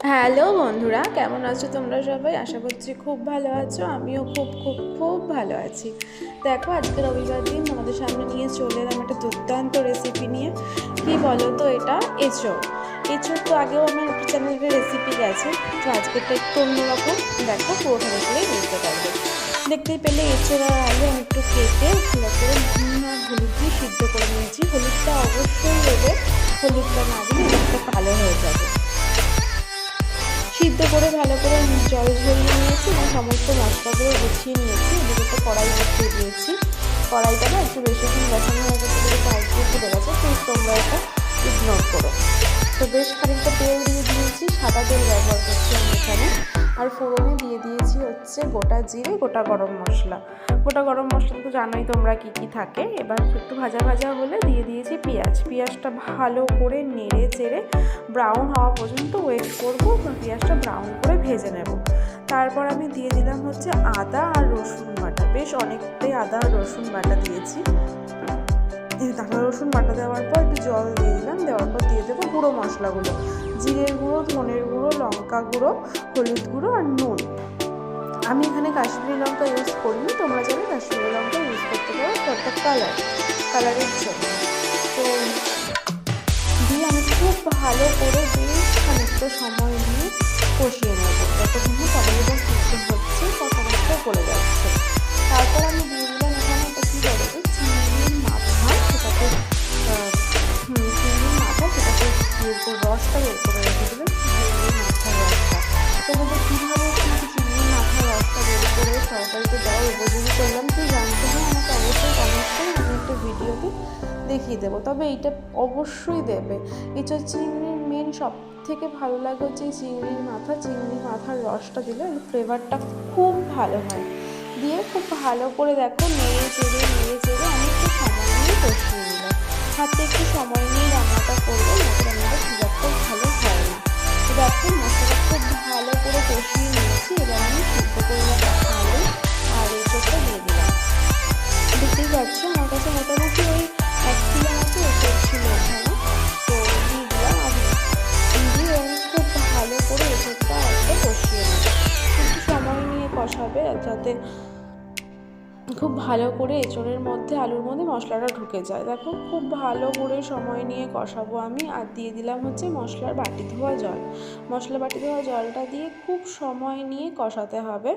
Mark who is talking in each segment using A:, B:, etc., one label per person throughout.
A: Hello বন্ধুরা, কেমন আছো তোমরা সবাই? আশা করছি খুব ভালো আছো। আমিও খুব খুব খুব ভালো আছি। দেখো আজকে রবিবার দিন, তোমাদের সামনে নিয়ে চলে এলাম একটা দুর্দান্ত রেসিপি নিয়ে। কি বলো তো এটা? এঁচড়। এঁচড় তো আগেও আমার চ্যানেলের রেসিপি গেছে। তো আজকেরটা একটু অন্যরকম। দেখো, পুরোটা দেখলেই বুঝতে পারবে। দেখতেই পেলে এঁচড় আলু আমি একটু কেটে ভালো করে হলুদ দিয়ে সিদ্ধ করে নিয়েছি। হলুদটা অবশ্যই দেবে। হলুদটা না দিলে কালো হয়ে যাবে। সিদ্ধ করে ভালো করে জল ঝরিয়ে নিয়েছি এবং সমস্ত মশলাগুলো গুছিয়ে নিয়েছি। এদিকে কড়াই বসিয়ে দিয়েছি। কড়াইটা না একটু বেশি দিন বসানো হয়ে গেছে বলে পাইপ ফুটে গেছে প্লিজ তোমরা এটা ইগনোর করো। তো বেশ খানিকটা তেল দিয়ে দিয়েছি, সাদা তেল ব্যবহার করছি আমি এখানে। আর ফোড়নে দিয়ে দিয়েছি হচ্ছে গোটা জিরে, গোটা গরম মশলা। গোটা গরম মশলা তো জানোই তোমরা কি কি থাকে। এবার একটু ভাজা ভাজা হলে দিয়ে দিয়েছি পেঁয়াজ। পেঁয়াজটা ভালো করে নেড়ে চেড়ে ব্রাউন হওয়া পর্যন্ত ওয়েট করব পেঁয়াজটা ব্রাউন করে ভেজে নেব। তারপর আমি দিয়ে দিলাম হচ্ছে আদা আর রসুন বাটা। বেশ অনেকটাই আদা আর রসুন বাটা দিয়েছি। আদা রসুন বাটা দেওয়ার পর একটু জল দিয়ে দিলাম। দেওয়ার পর দিয়ে দেবো গুঁড়ো মশলাগুলো। জিরের গুঁড়ো, ধনের গুঁড়ো, লঙ্কা গুঁড়ো, হলুদ গুঁড়ো আর নুন। আমি এখানে কাশ্মীরি লঙ্কা ইউজ করিনি, তোমরা চাইলে কাশ্মীরি লঙ্কা ইউজ করতে পারো একটা কালার কালারের জন্য। তো দিয়ে আমি খুব ভালো করে দিয়ে খানিকটা সময় নিয়ে কষিয়ে তরকারিতে দেওয়া উপযোগী করলাম তুই জানতে হয় আমাকে অবশ্যই কমেন্ট করে আমি একটা ভিডিওতে দেখিয়ে দেবো। তবে এইটা অবশ্যই দেবে। এটা চিংড়ির মেন সব থেকে ভালো লাগে হচ্ছে এই চিংড়ির মাথা চিংড়ির মাথার রসটা দিলে ফ্লেভারটা খুব ভালো হয়। দিয়ে খুব ভালো করে দেখো, নেড়ে চেড়ে নেড়ে চেড়ে অনেকটা সময় নিয়ে কষিয়ে নিলাম। হাতে একটু সময় নিয়ে কষাবে যাতে খুব ভালো করে এঁচড়ের মধ্যে আলুর মধ্যে মশলাটা ঢুকে যায়। দেখো, খুব ভালো করে সময় নিয়ে কষাবো আমি আর দিয়ে দিলাম হচ্ছে মশলার বাটি ধোয়া জল। মশলা বাটি ধোয়া জলটা দিয়ে খুব সময় নিয়ে কষাতে হবে।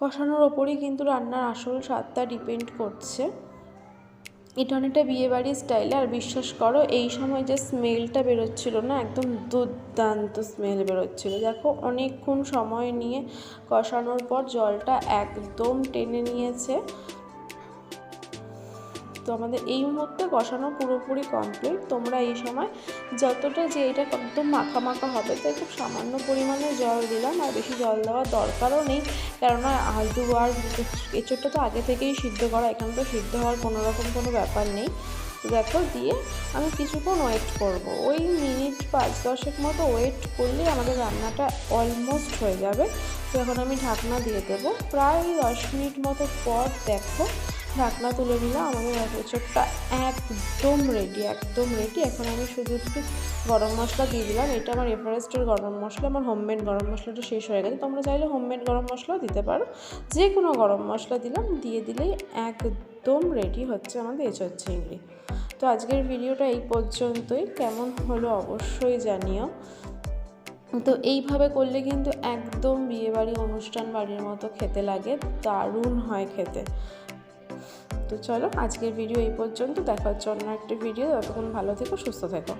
A: কষানোর ওপরই কিন্তু রান্নার আসল স্বাদটা ডিপেন্ড করছে। এটা অনেকটা বিয়েবাড়ির স্টাইলে আর বিশ্বাস করো, এই সময় যে স্মেলটা বেরোচ্ছিল না, একদম দুর্দান্ত স্মেল বেরোচ্ছিল। দেখো, অনেকক্ষণ সময় নিয়ে কষানোর পর জলটা একদম টেনে নিয়েছে। তো আমাদের এই মুহূর্তে কষানো পুরোপুরি কমপ্লিট তোমরা এই সময় যতটা যে এটা একদম মাখা মাখা হবে, তাই খুব সামান্য পরিমাণে জল দিলাম আর বেশি জল দেওয়ার দরকারও নেই। কেননা আলু আর এঁচড়টা তো আগে থেকেই সিদ্ধ করা, এখানে তো সিদ্ধ হওয়ার কোনোরকম কোনো ব্যাপার নেই। দেখো দিয়ে আমি কিছুক্ষণ ওয়েট করব। ওই মিনিট পাঁচ দশেক মতো ওয়েট করলে আমাদের রান্নাটা অলমোস্ট হয়ে যাবে। তো এখন আমি ঢাকনা দিয়ে দেবো। প্রায় দশ মিনিট মতো পর দেখো ঢাকনা তুলে নিলাম আমাদের এঁচড়টা একদম রেডি একদম রেডি এখন আমি শুধু একটু গরম মশলা দিয়ে দিলাম। এটা আমার এভারেস্টের গরম মশলা, আমার হোমমেড গরম মশলাটা শেষ হয়ে গেছে। তোমরা চাইলে হোমমেড গরম মশলাও দিতে পারো। যে কোনো গরম মশলা দিলাম, দিয়ে দিলেই একদম রেডি হচ্ছে আমাদের এঁচড় চিংড়ি। তো আজকের ভিডিওটা এই পর্যন্তই। কেমন হলো অবশ্যই জানিও। তো এইভাবে করলে কিন্তু একদম বিয়েবাড়ি অনুষ্ঠান বাড়ির মতো খেতে লাগে, দারুণ হয় খেতে। তো চলো আজকের ভিডিও এই পর্যন্ত। দেখার জন্য একটা ভিডিও ততক্ষণ ভালো থেকো, সুস্থ থেকো।